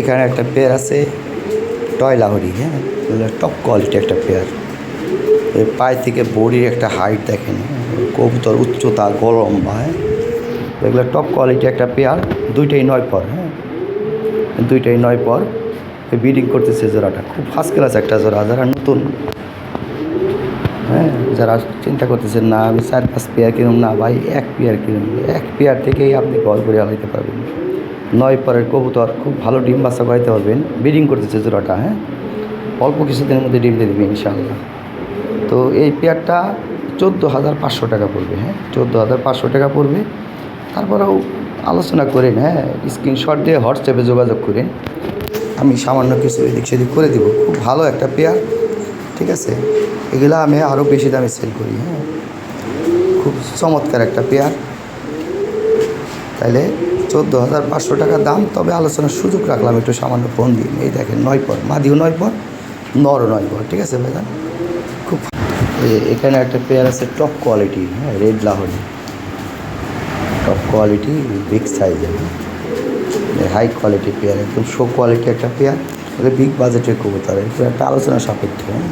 এখানে একটা পেয়ার আছে টয়লাহরি হ্যাঁ? টপ কোয়ালিটি একটা পেয়ার পায়ে থেকে বডির একটা হাইট দেখেন হ্যাঁ? কবুতর উচ্চতা, গরম হ্যাঁ এগুলো টপ কোয়ালিটি একটা পেয়ার দুইটাই নয় পর হ্যাঁ? দুইটাই নয় পর বিডিং করতেছে জোড়াটা। খুব ফার্স্ট ক্লাস একটা জোড়া, যারা নতুন হ্যাঁ? যারা চিন্তা করতেছেন, না, আমি চার পাঁচ পেয়ার কিনুম না, ভাই, এক পেয়ার কিনুন এক পেয়ার থেকেই আপনি ঘর করে আলাইতে পারবেন। নয় পরের কবুতর, খুব ভালো ডিম বাচ্চা করাইতে পারবেন। ব্রিডিং করতেছে জোড়াটা হ্যাঁ? অল্প কিছুদিনের মধ্যে ডিম দিয়ে দেবে ইনশাআল্লাহ। তো এই পেয়ারটা চোদ্দ হাজার পাঁচশো টাকা পড়বে হ্যাঁ? চোদ্দ হাজার পাঁচশো টাকা পড়বে। তারপরেও আলোচনা করেন হ্যাঁ? স্ক্রিনশট দিয়ে হোয়াটসঅ্যাপে যোগাযোগ করেন। আমি সামান্য কিছু এদিক সেদিক করে দিব। খুব ভালো একটা পেয়ার, ঠিক আছে? এগুলো আমি আরও বেশি দামে সেল করি হ্যাঁ? খুব চমৎকার একটা পেয়ার। তাইলে চোদ্দ হাজার পাঁচশো টাকা দাম। তবে আলোচনার সুযোগ রাখলাম, একটু সামান্য ফোন দিয়ে। এই দেখেন, নয় পর মাদিও নয় পর নরও নয় পর ঠিক আছে ভাইজান? খুব এখানে একটা পেয়ার আছে টপ কোয়ালিটি হ্যাঁ red Lahori. Top quality big সাইজের হাই কোয়ালিটি পেয়ার একদম শো কোয়ালিটি একটা পেয়ার বিগ বাজেটের কবুতর এরপর একটা আলোচনা সাপেক্ষে হ্যাঁ।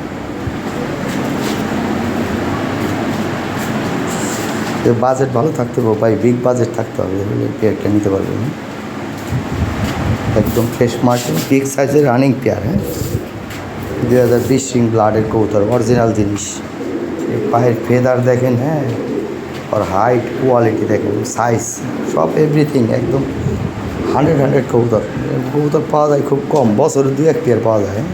তো বাজেট ভালো থাকতে হবে, ভাই বিগ বাজেট থাকতে হবে পেয়ারটা নিতে পারবেন হ্যাঁ? একদম ফ্রেশ মার্কেট বিগ সাইজের রানিং পেয়ার হ্যাঁ দু হাজার বিশ সিং ব্লাডের কবুতর অরিজিনাল জিনিস পায়ের ফেদার দেখেন হ্যাঁ আর হাইট কোয়ালিটি দেখেন সাইজ সব এভরিথিং একদম হান্ড্রেড হান্ড্রেড কবুতর কবুতর পাওয়া যায় খুব কম, বছরে দু এক পেয়ার পাওয়া যায় হ্যাঁ?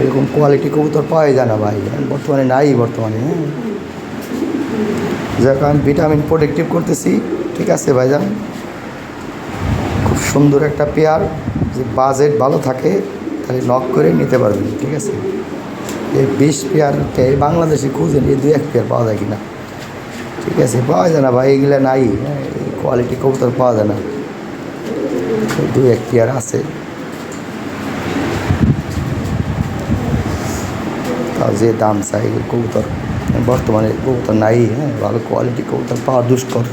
এরকম কোয়ালিটি কবুতর পাওয়াই যায় না ভাই। বর্তমানে নাই বর্তমানে হ্যাঁ। যাক আমি ভিটামিন প্রোটেক্টিভ করতেছি, ঠিক আছে ভাই ভাইজান? খুব সুন্দর একটা পেয়ার যে বাজেট ভালো থাকে, তাহলে নক করে নিতে পারবেন, ঠিক আছে? এই বিশ পেয়ারকে বাংলাদেশে খুঁজেন এই দু এক পেয়ার পাওয়া যায় কিনা? ঠিক আছে, পাওয়া যায় না ভাই, এগুলো নাই হ্যাঁ কোয়ালিটি কবুতর পাওয়া যায় না। দু এক পেয়ার আছে। যে দাম চাই কবুতর। বর্তমানে কবুতর নাই হ্যাঁ ভালো কোয়ালিটি কবুতর পাওয়া দুষ্কর।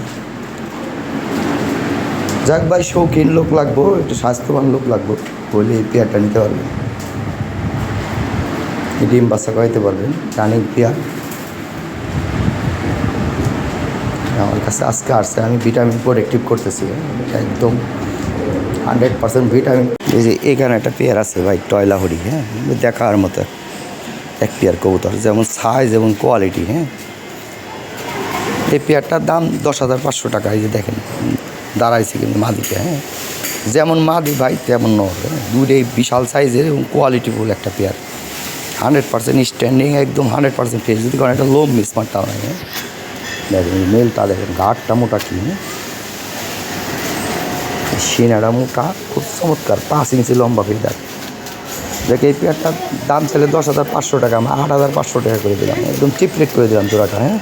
যাক ভাই শৌখিন লোক লাগবো একটু স্বাস্থ্যবান লোক লাগবো বলে এই পেয়ারটা নিতে পারবেন। ডিম বাচ্চা করাইতে পারবেন রানিং পেয়ার। আমার কাছে আজকে আসছে আমি ভিটামিন প্রোডাক্টিভ করতেছি হ্যাঁ, একদম হান্ড্রেড পার্সেন্ট ভিটামিন। এই যে এখানে একটা পেয়ার আছে ভাই টয়লা হরি হ্যাঁ দেখার মতো। এক পেয়ার কবুতর, যেমন সাইজ এবং কোয়ালিটি হ্যাঁ? এই পেয়ারটার দাম দশ হাজার পাঁচশো টাকা, এই যে দেখেন দাঁড়াইছে কিন্তু মাদিটা হ্যাঁ? যেমন মাদি ভাই, তেমন নর হ্যাঁ? দুটোই বিশাল সাইজের এবং কোয়ালিটিফুল একটা পেয়ার। হান্ড্রেড পার্সেন্ট স্ট্যান্ডিং একদম হান্ড্রেড পার্সেন্ট ফেস যদি কারণ একটা লো মিসমারটাও নাই হ্যাঁ দেখেন মেলটা দেখেন ঘাটটা মোটা কি হ্যাঁ? সিনাটা মোটা, খুব চমৎকার, পাঁচ ইঞ্চি লম্বা ফেদার দেখে এই পেয়ারটার দাম ছিল দশ হাজার পাঁচশো টাকা, আমরা আট হাজার পাঁচশো টাকা করে দিলাম। একদম চিপ রেট করে দিলাম জোড়াটা হ্যাঁ?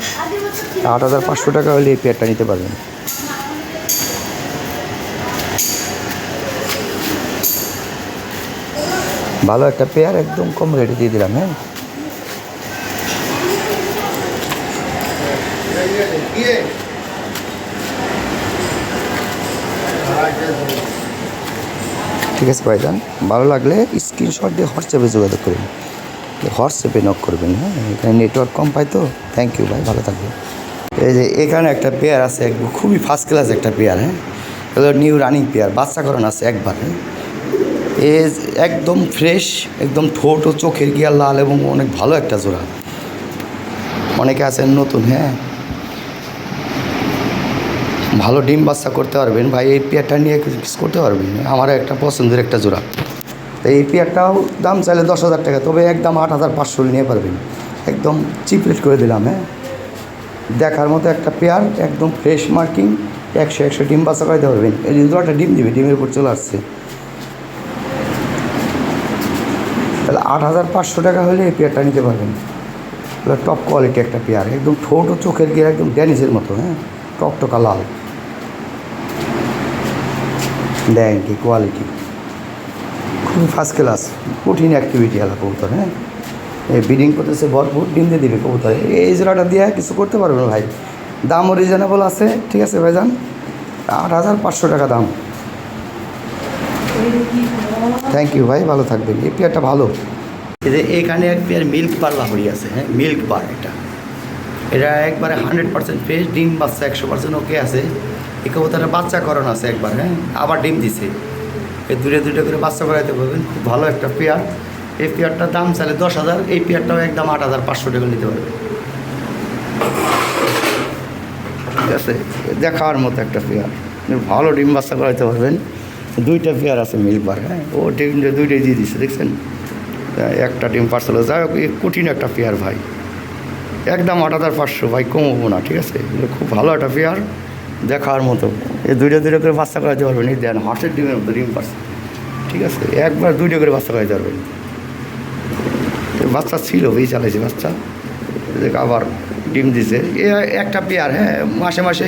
আট হাজার পাঁচশো টাকা হলে এই পেয়ারটা নিতে পারবেন। ভালো একটা পেয়ার, একদম কম রেটে দিয়ে দিলাম হ্যাঁ? ঠিক আছে ভাই ভাইজান, ভালো লাগলে স্ক্রিনশট দিয়ে হোয়াটসঅ্যাপে যোগাযোগ করবেন। হোয়াটসঅ্যাপে নক করবেন হ্যাঁ? এখানে নেটওয়ার্ক কম পাই তো। থ্যাংক ইউ ভাই, ভালো থাকবেন। এই যে এখানে একটা পেয়ার আছে খুবই ফার্স্ট ক্লাস একটা পেয়ার হ্যাঁ? এগুলো নিউ রানিং পেয়ার বাচ্চা করানো আছে একবার হ্যাঁ? এজ একদম ফ্রেশ একদম ঠোঁট ও চোখের গিয়া লাল এবং অনেক ভালো একটা জোড়া। অনেকে আছেন নতুন হ্যাঁ? ভালো ডিম বাচ্চা করতে পারবেন ভাই এই পেয়ারটা নিয়ে কিছু করতে পারবেন। আমার একটা পছন্দের একটা জোড়া। তো এই পেয়ারটাও দাম চাইলে দশ হাজার টাকা, তবে একদম আট হাজার পাঁচশো নিয়ে পারবেন। একদম চিপ রেট করে দিলাম হ্যাঁ। দেখার মতো একটা পেয়ার, একদম ফ্রেশ মার্কিং একশো একশো ডিম বাচ্চা করাইতে পারবেন। এই জোড়াটা ডিম দিবে, ডিমের উপর চলে আসছে। তাহলে আট হাজার পাঁচশো টাকা হলে এই পেয়ারটা নিতে পারবেন। টপ কোয়ালিটি একটা পেয়ার, একদম ঠোঁট চোখের গিয়ে একদম ড্যানিসের মতো হ্যাঁ। টকটকা লাল। দেন কি কোয়ালিটি খুবই ফার্স্ট ক্লাস কঠিন অ্যাক্টিভিটি আলা কবুতর হ্যাঁ? এই ব্রিডিং করতেছে ভরপুর, ডিম দিয়ে দিবে কবুতর। এই জোড়াটা দিয়ে কিছু করতে পারবে না ভাই। দামও রিজনেবল আছে, ঠিক আছে ভাইজান? আট হাজার পাঁচশো টাকা দাম। থ্যাংক ইউ ভাই, ভালো থাকবেন। এই পেয়ারটা ভালো। এখানে এক পেয়ার মিল্ক বার লাহরি আছে হ্যাঁ? মিল্ক বার এটা এটা একবারে হান্ড্রেড পার্সেন্ট ফ্রেশ ডিম বাচ্চা একশো পার্সেন্ট ওকে আছে। এই কবুতরটা বাচ্চা করানো আছে একবার হ্যাঁ? আবার ডিম দিছে। এই দূরে দূরে করে বাচ্চা করাইতে পারবেন খুব ভালো একটা পেয়ার। এই পেয়ারটার দাম চাইলে দশ হাজার, এই পেয়ারটাও একদম আট হাজার পাঁচশো টাকা নিতে পারবে। ঠিক আছে? দেখার মতো একটা পেয়ার। ভালো ডিম বাচ্চা করাইতে পারবেন। দুইটা পেয়ার আছে মিলবার হ্যাঁ? ও ডিম দুইটাই দিয়ে দিচ্ছে দেখছেন? একটা ডিম পার্সেল যাই হোক কঠিন একটা পেয়ার ভাই। একদম আট হাজার পাঁচশো, ভাই, কমবো না, ঠিক আছে? খুব ভালো একটা পেয়ার। দেখার মতো। এ দুইটা দুইটা করে বাচ্চা করাতে পারবেন এই দেন হাঁসের ডিমের মতো ডিম পার্সেল ঠিক আছে? একবার দুইটা করে বাচ্চা করাতে পারবেন বাচ্চা ছিল এই চালাইছে বাচ্চা। আবার ডিম দিছে। এ একটা পেয়ার হ্যাঁ মাসে মাসে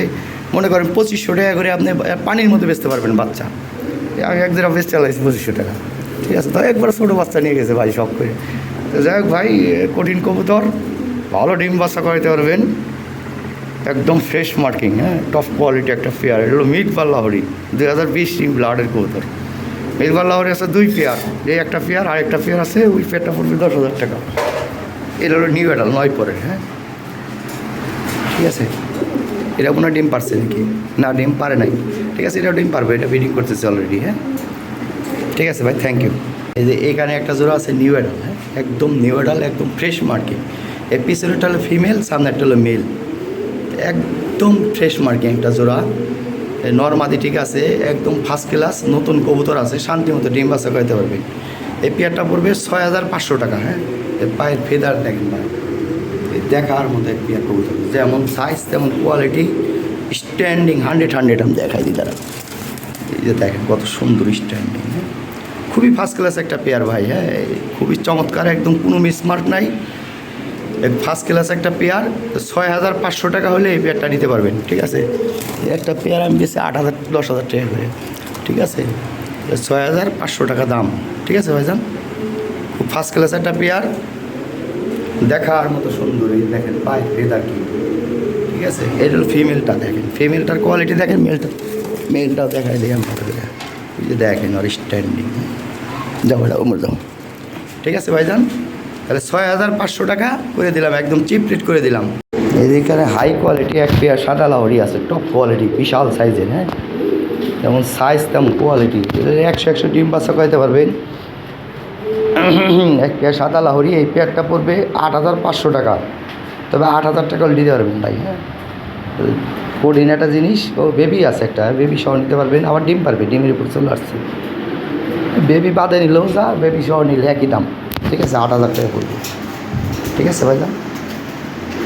মনে করেন পঁচিশশো টাকা করে আপনি পানির মধ্যে বেচতে পারবেন বাচ্চা। এক দিন বেচ চালাইছি পঁচিশশো টাকা। ঠিক আছে? তো একবার ছোটো বাচ্চা নিয়ে গেছে ভাই সব করে। তো যাই হোক ভাই কঠিন কবুতর। ভালো ডিম বাচ্চা করাইতে পারবেন। একদম ফ্রেশ মার্কিং হ্যাঁ? টপ কোয়ালিটি একটা পেয়ার এটা হলো মিট পাল্লাহরি দুই হাজার বিশ ব্লাডের কবুতর। মিট পাল্লাহরি আছে দুই পেয়ার এই একটা পেয়ার আর একটা পেয়ার আছে, ওই পেয়ারটা পড়বে দশ হাজার টাকা। এটা হলো নিউ অ্যাডাল নয় পরে হ্যাঁ? ঠিক আছে? এটা কোনো ডিম পারছে নাকি? না, ডিম পারে নাই। ঠিক আছে এটা ডিম পারবে, এটা বিডিং করতেছে অলরেডি হ্যাঁ? ঠিক আছে ভাই থ্যাংক ইউ এই যে এখানে একটা জোড়া আছে নিউ অ্যাডাল হ্যাঁ? একদম নিউ অ্যাডাল একদম ফ্রেশ মার্কিং এই পিছনেরটা হলো ফিমেল সামনেরটা হলো মেল একদম ফ্রেশ মার্কিং একটা জোড়া। নর্মাদি ঠিক আছে, একদম ফার্স্ট ক্লাস নতুন কবুতর আছে, শান্তি মতো ডিম বাচ্চা খাইতে পারবেন এই পেয়ারটা পড়বে ছয় হাজার পাঁচশো টাকা হ্যাঁ? পায়ের ফেদার দেখেন ভাই। দেখার মতো এক পেয়ার কবুতর। যেমন সাইজ তেমন কোয়ালিটি স্ট্যান্ডিং হান্ড্রেড হান্ড্রেড আমি দেখাই দিই তারা এই যে দেখেন কত সুন্দর স্ট্যান্ডিং হ্যাঁ? খুবই ফার্স্ট ক্লাস একটা পেয়ার ভাই হ্যাঁ? খুবই চমৎকার, একদম কোনো মিসমার্ক নাই। ফার্স্ট ক্লাস একটা পেয়ার ছয় হাজার পাঁচশো টাকা হলে এই পেয়ারটা নিতে পারবেন, ঠিক আছে? একটা পেয়ার আমি বেশি আট হাজার, দশ হাজার টাকা করে, ঠিক আছে? ছয় হাজার পাঁচশো টাকা দাম, ঠিক আছে ভাইজান? ফার্স্ট ক্লাস একটা পেয়ার দেখার মতো সুন্দর, এই দেখেন পায়ে ফেদার কি, ঠিক আছে? এটা হলো ফিমেলটা দেখেন ফিমেলটার কোয়ালিটি দেখেন মেলটা মেলটাও দেখাই দিই আমি দেখেন, ওর স্ট্যান্ডিং যাও যাও যাও। ঠিক আছে ভাইজান? তাহলে ছয় হাজার পাঁচশো টাকা করে দিলাম, একদম চিপ রেট করে দিলাম। এদিকে হাই কোয়ালিটি এক পেয়ার সাদা লাহরি আছে টপ কোয়ালিটি বিশাল সাইজের হ্যাঁ? যেমন সাইজ তেমন কোয়ালিটি একশো একশো ডিম বাচ্চা করাইতে পারবেন এক পেয়ার সাদা লাহরি এই পেয়ারটা পড়বে আট হাজার পাঁচশো টাকা। তবে আট হাজার টাকা দিতে পারবেন ভাই হ্যাঁ? কোডিন একটা জিনিস। ও বেবি আছে একটা বেবি সহ নিতে পারবেন, আবার ডিম পারবে, ডিমের উপর চলে আসছে। বেবি বাদে নিলেও যা বেবি সহ নিলে একই দাম। ঠিক আছে, আট হাজার টাকা পড়বে ঠিক আছে ভাইজান?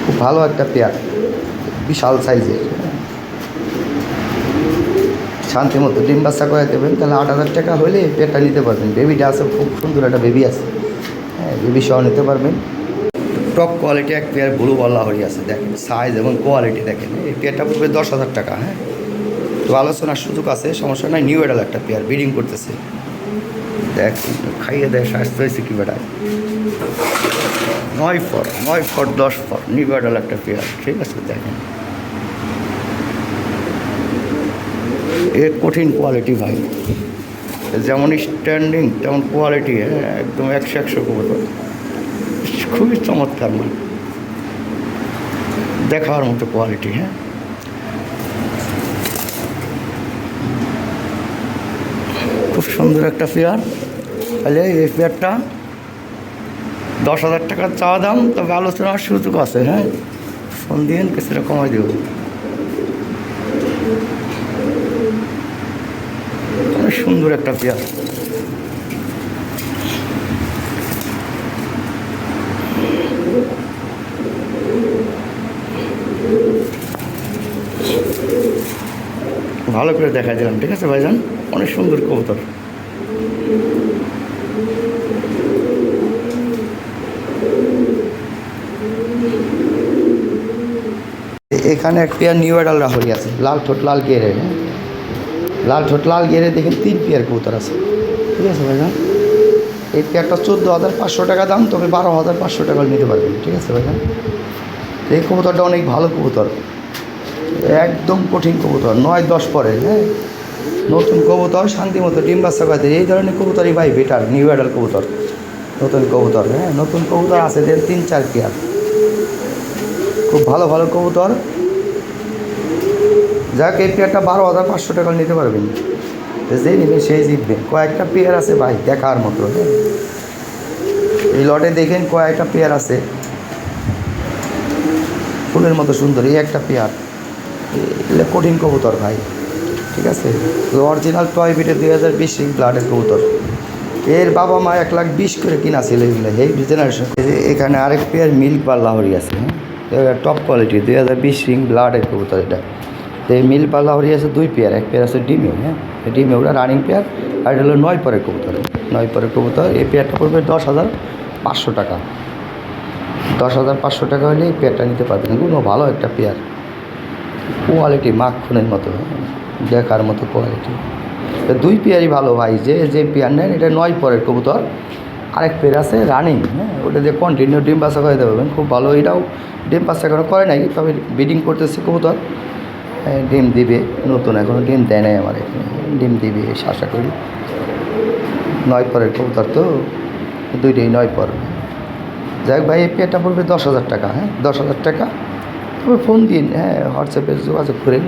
খুব ভালো একটা পেয়ার বিশাল সাইজের শান্তি মতো ডিম বাচ্চা করে দেবেন, তাহলে আট হাজার টাকা হলে পেয়ারটা নিতে পারবেন। বেবিটা আছে, খুব সুন্দর একটা বেবি আছে। হ্যাঁ বেবি সহ নিতে পারবেন। টপ কোয়ালিটি এক পেয়ার ব্লু বল্লা হরি আছে, দেখেন সাইজ এবং কোয়ালিটি দেখেন। এই পেয়ারটা পড়বে দশ হাজার টাকা হ্যাঁ। তো আলোচনার সুযোগ আছে, সমস্যা নাই নিউ এডাল একটা পেয়ার ব্রিডিং করতেছে। দেখ, খাইয়ে দেয়, স্বাস্থ্য হয়েছে কি বেড়ায় নয় ফর নয় ফর দশ ফর নিউ এডাল একটা পেয়ার, ঠিক আছে, দেখেন। এর কঠিন কোয়ালিটি ভাই। যেমন স্ট্যান্ডিং তেমন কোয়ালিটি হ্যাঁ একদম একশো একশো কবুতর। খুবই চমৎকার মানে দেখার মতো কোয়ালিটি হ্যাঁ। খুব সুন্দর একটা পেয়ার। তাহলে এই পেয়ারটা দশ হাজার টাকার চাওয়া দাম, তবে আলোচনার সুযোগ আছে হ্যাঁ? ফোন দিন কিছুটা কমাই দেব। সুন্দর একটা পেয়ার। ভালো করে দেখা দিলাম, ঠিক আছে ভাইজান? অনেক সুন্দর কবুতর এ- এখানে এক পেয়ার নিউ এডাল রাহরি আছে, লাল ঠোঁট, লাল গিয়ারে হ্যাঁ? লাল ঠোঁট, লাল গিয়ারে দেখেন তিন পেয়ার কবুতর আছে। ঠিক আছে ভাইজান? এই পেয়ারটা চোদ্দ হাজার পাঁচশো টাকা দাম, তবে বারো হাজার পাঁচশো টাকা নিতে পারবেন। ঠিক আছে ভাইজান? এই কবুতরটা অনেক ভালো কবুতর। একদম কঠিন কবুতর, নয় দশ পরে হ্যাঁ? নতুন কবুতর, শান্তি মতো ডিম বাচ্চা এই ধরনের কবুতরই ভাই বেটার নিউ অ্যাডাল কবুতর। নতুন কবুতর হ্যাঁ? নতুন কবুতর আছে, দেন তিন, চার পেয়ার খুব ভালো ভালো কবুতর। যাক, এই পেয়ারটা বারো হাজার পাঁচশো টাকা নিতে পারবেন যে নেবে, সেই জিতবে। কয়েকটা পেয়ার আছে ভাই, দেখার মতো হ্যাঁ? এই লটে দেখেন কয়েকটা পেয়ার আছে। ফুলের মতো সুন্দর, এই একটা পেয়ার। এগুলো কঠিন কবুতর ভাই, ঠিক আছে? অরিজিনাল টয় বিটে দুই হাজার বিশ ব্লাডের কবুতর। এর বাবা মা এক লাখ বিশ করে কিনা ছিল এগুলো, এই জেনারেশন এখানে আরেক পেয়ার মিল্ক বা লাহরি আছে হ্যাঁ? টপ কোয়ালিটি দুই হাজার বিশ রিং ব্লাডের কবুতর এটা। তো এই মিল বা লাহরি আছে দুই পেয়ার এক পেয়ার আছে ডিমে হ্যাঁ? ডিমে ওটা রানিং পেয়ার আর এটা হলো নয় পরের কবুতর। নয় পরের কবুতর এই পেয়ারটা পড়বে দশ হাজার পাঁচশো টাকা। দশ হাজার পাঁচশো টাকা হলে এই পেয়ারটা নিতে পারবেন কোনো ভালো একটা পেয়ার। কোয়ালিটি মাখনের মতো দেখার মতো কোয়ালিটি তো দুই পেয়ারই ভালো ভাই যে যে পেয়ার নেন এটা নয় পরের কবুতর। আরেক পেয়ার আছে রানিং হ্যাঁ? ওটা দিয়ে কন্টিনিউ ডিম বাচ্চা করে দেবেন খুব ভালো এটাও ডিম বাচ্চা এখনও করে নাই তবে ব্রিডিং করতেছে কবুতর। হ্যাঁ, ডিম দিবে, নতুন এখনও ডিম দেয় নাই আমার এখানে। ডিম দিবে আশা করি। নয় পরের কবুতর তো, দুইটাই নয় পর। যাই হোক ভাই, এই পেয়ারটা পড়বে দশ হাজার টাকা হ্যাঁ? দশ হাজার টাকা। তবে ফোন দিন হ্যাঁ হোয়াটসঅ্যাপে যোগাযোগ করেন।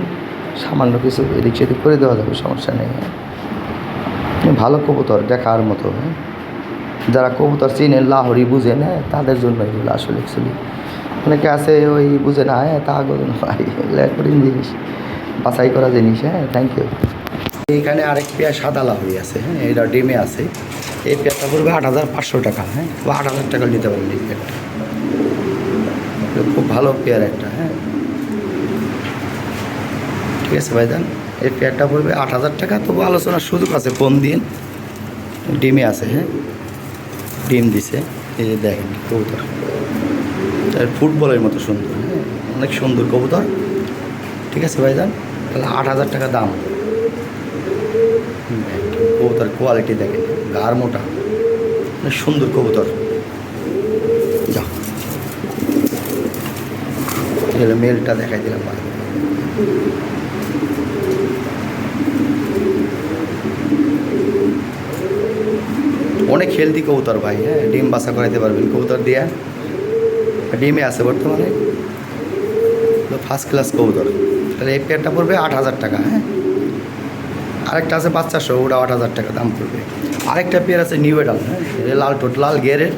সামান্য কিছু এদিক সেদিক করে দেওয়া যাবে, সমস্যা নেই। হ্যাঁ ভালো কবুতর, দেখার মতো হ্যাঁ? যারা কবুতর চিনেন, লাহরি বুঝেন হ্যাঁ তাদের জন্য এগুলো আসলে অ্যাকচুয়ালি অনেকে আছে ওই বুঝে না হ্যাঁ তা করুন ভাই জিনিস বাছাই করা জিনিস হ্যাঁ থ্যাংক ইউ এইখানে আরেক পেয়ার সাদা লাহরি আছে হ্যাঁ এটা ডিমে আছে এই পেয়ারটা পড়বে আট হাজার পাঁচশো টাকা হ্যাঁ বা আট হাজার টাকা নিতে পারেন এই পেয়ারটা খুব ভালো পেয়ার একটা হ্যাঁ ঠিক আছে ভাইজান এই পেয়ারটা পড়বে আট হাজার টাকা তবু আলোচনার সুযোগ আছে ফোন দিন ডিমে আছে হ্যাঁ ডিম দিছে এই যে দেখেন কবুতর তার ফুটবলের মতো সুন্দর। অনেক সুন্দর কবুতর। ঠিক আছে ভাইজান? তাহলে আট হাজার টাকা দাম। কবুতর কোয়ালিটি দেখেন গার মোটা। অনেক সুন্দর কবুতর। এগুলো মেলটা দেখাই দিলাম অনেক হেলদি কবুতর ভাই হ্যাঁ? ডিম বাসা করাইতে পারবেন। কবুতর দিয়ে ডিমে আছে বর্তমানে। ফার্স্ট ক্লাস কবুতর। তাহলে এই পেয়ারটা পড়বে আট হাজার টাকা হ্যাঁ? আরেকটা আছে বাচ্চা সহ ওটা আট হাজার টাকা দাম পড়বে। আরেকটা পেয়ার আছে নিউ এডাল হ্যাঁ? লাল টোট লাল গিয়ারের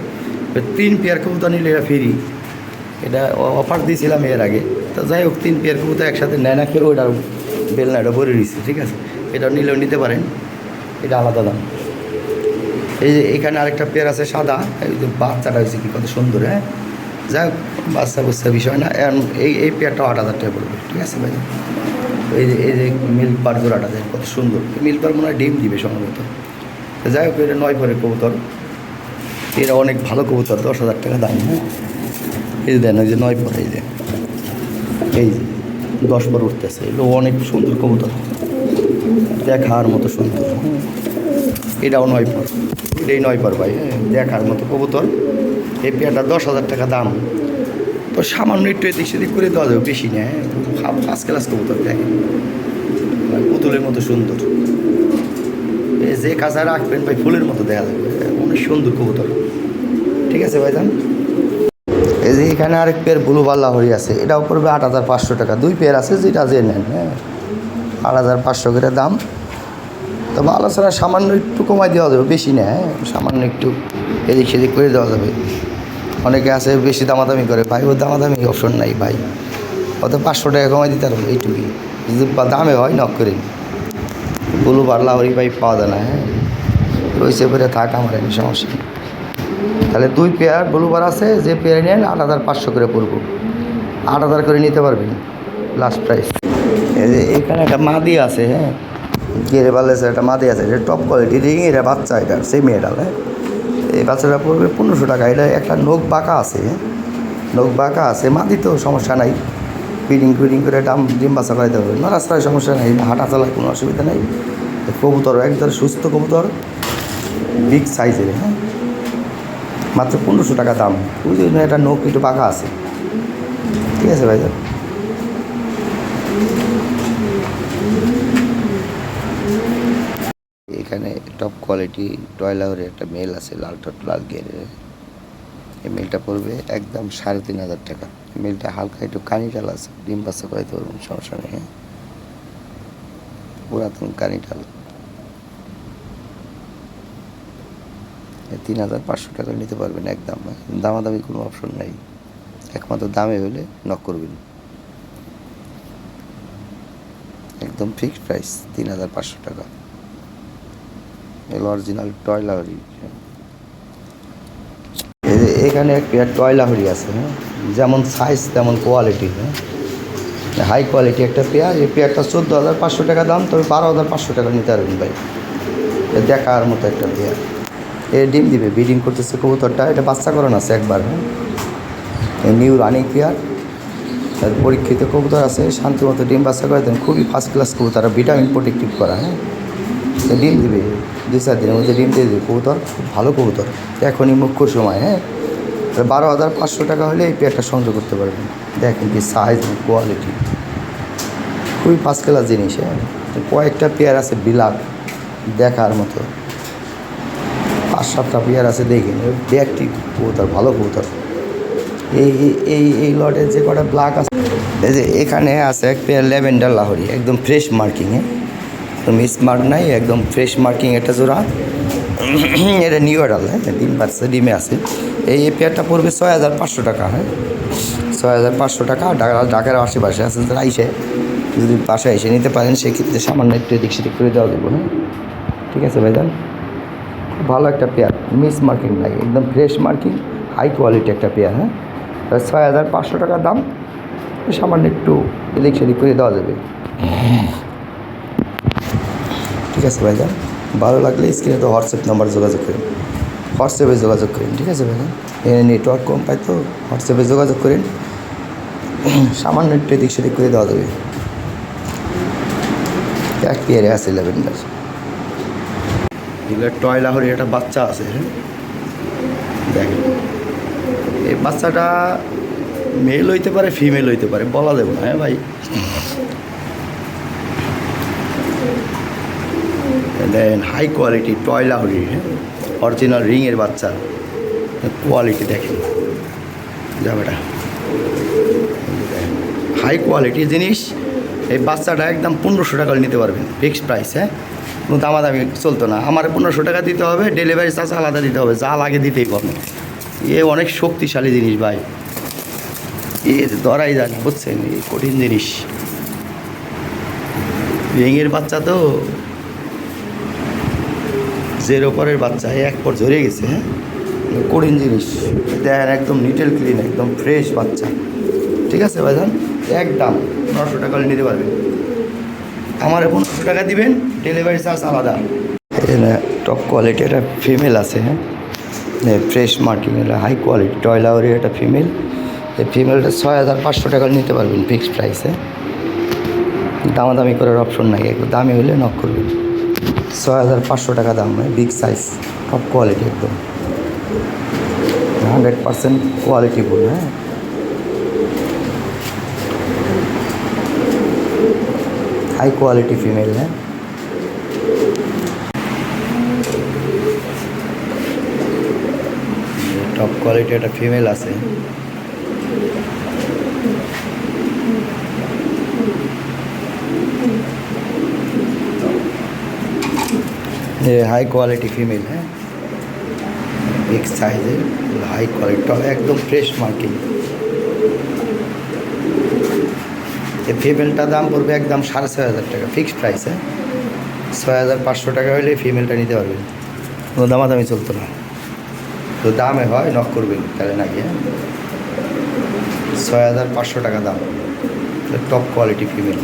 তিন পেয়ার কবুতর নিলে এটা ফ্রি এটা অফার দিয়েছিলাম এর আগে। তো যাই হোক, তিন পেয়ার কবুতর একসাথে নেয় না কেউ ওটা বেলনা, এটা ভরে দিচ্ছে ঠিক আছে? এটা নিলেও নিতে পারেন। এটা আলাদা দাম। এই যে এখানে আরেকটা পেয়ার আছে সাদা। বাচ্চাটা হয়েছে কি, কত সুন্দর হ্যাঁ? যাই হোক বাচ্চা বুচ্চা বিষয় না। এই এই পেয়ারটাও আট হাজার টাকা পড়বে, ঠিক আছে ভাই? এই যে এই যে মিল্ক বার জোড়াটা দেখেন, কত সুন্দর। মিল্ক পার মনে হয় ডিম দিবে সম্ভবত। যাই হোক, এটা নয় পরে কবুতর। এরা অনেক ভালো কবুতর, দশ হাজার টাকা দাম। হ্যাঁ এই যে দেন ওই যে নয় পরে, এই যে। এই যে, দশ পর উঠতেছে। এগুলো অনেক সুন্দর কবুতর। দেখার মতো সুন্দর। এটাও নয় পর। এটাই নয় পর ভাই হ্যাঁ দেখার মতো কবুতর। এই পেয়ারটা দশ হাজার টাকা দাম। তো সামান্য একটু এদিক সেদিক করে দেওয়া যাবে, বেশি না হ্যাঁ। ফার্স্ট ক্লাস কবুতর দেখেন। পুতুলের মতো সুন্দর। যে কাঁচা রাখবেন ভাই, ফুলের মতো দেখা যাবে। অনেক সুন্দর কবুতর। ঠিক আছে ভাই যান এই যে এখানে আরেক পেয়ার ব্লু বাল্লা হরি আছে, এটাও পড়বে আট হাজার পাঁচশো টাকা। দুই পেয়ার আছে, যেটা যে নেন হ্যাঁ। আট হাজার পাঁচশো করে দাম। তবে আলোচনা সামান্য একটু কমাই দেওয়া যাবে, বেশি না হ্যাঁ। সামান্য একটু এদিক সেদিক করে দেওয়া যাবে। অনেকে আছে বেশি দামাদামি করে, ভাই, ওর দামাদামি অপশন নাই ভাই। অত পাঁচশো টাকা কমাই দিতে পারব এইটুকুই। যদি দামে হয় নক করে ব্লু বাল্লা হরি ভাই পাওয়া যায় না হ্যাঁ? রয়েছে পরে থাক, আমার এখানে সমস্যা তাহলে দুই পেয়ার ব্লুবার আছে, যে পেয়ার নেন আট হাজার পাঁচশো করে পড়ব। আট হাজার করে নিতে পারবেন লাস্ট প্রাইস এখানে একটা মাদি আছে হ্যাঁ? গেরে বালেছে একটা মাদি আছে, এটা টপ কোয়ালিটি রিং এটা বাচ্চা, এটা সেই এটা হ্যাঁ? এই বাচ্চাটা পড়বে পনেরোশো টাকা। এটা একটা নখ বাঁকা আছে, নখ বাঁকা আছে মাদি তো সমস্যা নাই। ফিডিং ফিডিং করে ডাম ডিম বাচ্চা করাইতে হবে। না রাস্তায় সমস্যা নেই, হাঁটা চলায় কোনো অসুবিধা নেই। কবুতর, একদম সুস্থ কবুতর বিগ সাইজের হ্যাঁ? মাত্র পনেরোশো টাকা দাম। জন্য একটা নখ একটু পাকা আছে। ঠিক আছে ভাই এখানে টপ কোয়ালিটি টয়লারের একটা মেল আছে, লাল টট লাল গিয়ারের এই মেলটা পড়বে একদম সাড়ে তিন হাজার টাকা। মেলটা হালকা একটু কানিটাল আছে, ডিম বাচ্চা করাইতে পারবেন সমস্যা নেই হ্যাঁ? পুরাতন কানিটাল। তিন হাজার পাঁচশো টাকা নিতে পারবেন একদম হ্যাঁ? দামাদামি কোনো অপশন নাই। একমাত্র দামে হলে নক করবেন। একদম ফিক্সড প্রাইস তিন হাজার পাঁচশো টাকা। এগুলো অরিজিনাল টয়লাহরি এই যে এখানে এক পেয়ার টয়লাহরি আছে হ্যাঁ? যেমন সাইজ তেমন কোয়ালিটি হ্যাঁ? হাই কোয়ালিটি একটা পেয়ার, এই পেয়ারটা চোদ্দ হাজার পাঁচশো টাকা দাম, তবে বারো হাজার পাঁচশো টাকা নিতে পারবেন ভাই। দেখার মতো একটা পেয়ার। এ ডিম দিবে, ব্রিডিং করতেছে কবুতরটা। এটা বাচ্চা করানো আছে একবার হ্যাঁ? New running pair. পরীক্ষিত কবুতর আছে শান্তি মতো ডিম বাচ্চা করে দেন। খুবই ফার্স্ট ক্লাস কবুতর ভিটামিন প্রোটেক্টিভ করা হ্যাঁ? ডিম দিবে। দুই চার দিনের মধ্যে ডিম দিয়ে দেবে। কবুতর, খুব ভালো কবুতর। এখনই মুখ্য সময় হ্যাঁ? বারো হাজার পাঁচশো টাকা হলে এই পেয়ারটা সংগ্রহ করতে পারবেন। দেখেন কি সাইজ কোয়ালিটি খুবই ফার্স্ট ক্লাস জিনিস হ্যাঁ? কয়েকটা পেয়ার আছে বিলাক দেখার মতো। পাঁচ সাতটা পেয়ার আছে দেখেন ব্যাগটি কবুতর, ভালো কবুতর। এই, এই- এই লটের যে কটা ব্লাক আছে, এই যে এখানে আছে এক পেয়ার ল্যাভেন্ডার লাহরি, একদম ফ্রেশ মার্কিংয়ে মিস মার্ক নাই, একদম ফ্রেশ মার্কিং একটা জোড়া। এটা নিউ অ্যাডাল হ্যাঁ ডিম পাচ্ছে, ডিমে আছে। এই পেয়ারটা পড়বে ছয় হাজার পাঁচশো টাকা হ্যাঁ। ছয় হাজার পাঁচশো টাকা, ঢাকা ঢাকার আশেপাশে আছে তারা আইসে, যদি পাশে এসে নিতে পারেন, সেক্ষেত্রে সামান্য একটু এদিক সেদিক করে দেওয়া দেবো হ্যাঁ। ঠিক আছে, ভাইজান? খুব ভালো একটা পেয়ার মিস মার্কিং নাই, একদম ফ্রেশ মার্কিং হাই কোয়ালিটি একটা পেয়ার হ্যাঁ। ছয় হাজার পাঁচশো টাকা দাম, সামান্য একটু এদিক সেদিক করে দেওয়া যাবে। ঠিক আছে ভাইজান। ভালো লাগলে স্ক্রিনে তো হোয়াটসঅ্যাপ নাম্বার যোগাযোগ করেন। হোয়াটসঅ্যাপে যোগাযোগ করেন, ঠিক আছে ভাইজান? এখানে নেটওয়ার্ক কম পাই তো হোয়াটসঅ্যাপে যোগাযোগ করেন। সামান্য একটু এদিক সেদিক করে দেওয়া যাবে। এক পেয়ারে আছে ল্যাভেন্ডার এগুলো টয় লাহরি একটা বাচ্চা আছে হ্যাঁ? দেখেন। এই বাচ্চাটা মেল হইতে পারে ফিমেল হইতে পারে, বলা দেবো না হ্যাঁ ভাই? দেন হাই কোয়ালিটি টয় লাহরি হ্যাঁ? অরিজিনাল রিংয়ের বাচ্চা। কোয়ালিটি দেখেন। যাবেটা হাই কোয়ালিটি জিনিস, এই বাচ্চাটা একদম পনেরোশো টাকা নিতে পারবেন। ফিক্সড প্রাইস হ্যাঁ? কোনো দামাদামি চলতো না। আমার পনেরোশো টাকা দিতে হবে ডেলিভারি চার্জ আলাদা দিতে হবে। যা লাগে দিতেই পারবে এ অনেক শক্তিশালী জিনিস ভাই। এ ধরাই যায় না, বুঝছেন? এই কঠিন জিনিস। রিংয়ের বাচ্চা তো জেরো ওপরের বাচ্চা এক পর ঝরে গেছে হ্যাঁ? কঠিন জিনিস। দেখেন একদম নিটেল ক্লিন একদম ফ্রেশ বাচ্চা। ঠিক আছে ভাইজান? একদম। নশো টাকা নিতে পারবেন আমার পনেরোশো টাকা দিবেন ডেলিভারি চার্জ আলাদা। টপ কোয়ালিটি একটা ফিমেল আছে হ্যাঁ? ফ্রেশ মার্কিং এটা হাই কোয়ালিটি টয়লাওয়ারি একটা ফিমেল এই ফিমেলটা ছয় হাজার পাঁচশো টাকা নিতে পারবেন ফিক্সড প্রাইসে দামাদামি করার অপশন নাই, একটু দামি হলে নক করবেন। ছয় হাজার পাঁচশো টাকা দাম বিগ সাইজ টপ কোয়ালিটি একদম। হান্ড্রেড পার্সেন্ট কোয়ালিটি ফুল হ্যাঁ। হাই কোয়ালিটি ফিমেল হ্যাঁ। টপ কোয়ালিটি একটা ফিমেল আছে। হাই কোয়ালিটি ফিমেল হ্যাঁ বিগ সাইজের হাই কোয়ালিটি একদম ফ্রেশ মার্কিং এই ফিমেলটা দাম পড়বে একদম সাড়ে ছয় হাজার টাকা ফিক্সড প্রাইস হ্যাঁ ছয় হাজার পাঁচশো টাকা হলে ফিমেলটা নিতে পারবেন। কোনো দামাদামি চলতো না। তো দামে হয় নক করবেন, তাহলে নাকি হ্যাঁ ছয় হাজার পাঁচশো টাকা দাম। টপ কোয়ালিটি ফিমেল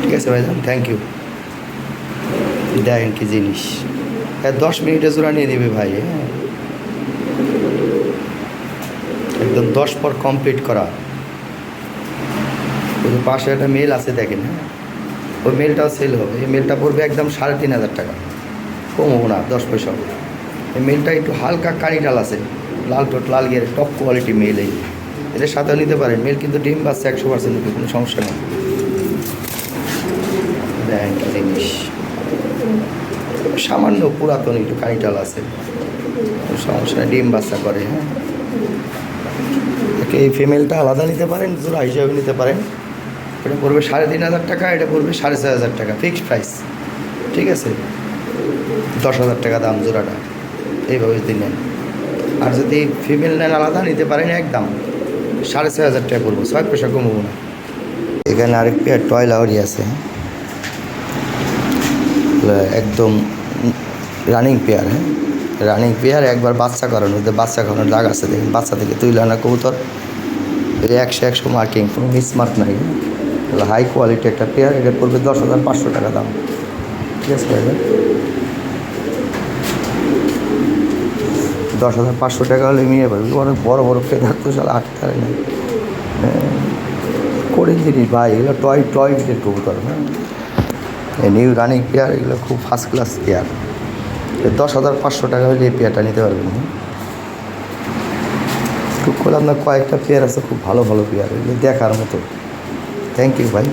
ঠিক আছে ভাইজান থ্যাংক ইউ দেখেন কি জিনিস। হ্যাঁ দশ মিনিটে জোড়া নিয়ে নেবে ভাই হ্যাঁ। একদম দশ পর কমপ্লিট করা। পাশে একটা মেল আছে দেখেন হ্যাঁ। ওই মেলটাও সেল হবে। এই মেলটা পড়বে একদম সাড়ে তিন হাজার টাকা। কমবো না, দশ পয়সা হবে। এই মেলটা একটু হালকা কারি ডাল আছে। লাল টোট লাল গিয়ে টপ কোয়ালিটি মেল এই। এদের সাথেও নিতে পারেন। মেল কিন্তু ডিম বাচ্চা একশো পার্সেন্ট কোনো সমস্যা নেই দেখেন কি জিনিস। সামান্য পুরাতন একটু কানিটাল আছে। সমস্যা নেই, ডিম বাচ্চা করে হ্যাঁ। এই ফিমেলটা আলাদা নিতে পারেন জোড়া হিসাবে নিতে পারেন। এটা পড়বে সাড়ে তিন হাজার টাকা এটা পড়বে সাড়ে ছয় হাজার টাকা ফিক্সড প্রাইস ঠিক আছে? দশ হাজার টাকা দাম জোড়াটা এইভাবে যদি নেন। আর যদি ফিমেল নেন আলাদা নিতে পারেন একদম। সাড়ে ছয় হাজার টাকা পড়ব ছয় পয়সা কমবো না। এখানে আরেক পেয়ার টয় আছে এগুলো একদম রানিং পেয়ার হ্যাঁ? রানিং পেয়ার একবার বাচ্চা করানো বাচ্চা করানোর দাগ আছে, দেখেন, বাচ্চা থেকে তুই আনা কবুতর একশো একশো মার্কিং কোনো মিসমার্ক নাই এগুলো হাই কোয়ালিটি একটা পেয়ার এটা পড়বে দশ হাজার পাঁচশো টাকা দাম। ঠিক আছে দশ হাজার পাঁচশো টাকা হলে নিয়ে পারবে অনেক বড় বড় পেয়ার তো সাল আটতে পারে না করে জিনিস, ভাই, এগুলো টয় টয় কবুতর হ্যাঁ? নিউ রানিং পেয়ার এগুলো খুব ফার্স্ট ক্লাস পেয়ার দশ হাজার পাঁচশো টাকা হলে এই পেয়ারটা নিতে পারবেন খুব করে আপনার কয়েকটা পেয়ার আছে, খুব ভালো ভালো পেয়ার। দেখার মতো। থ্যাংক ইউ ভাই।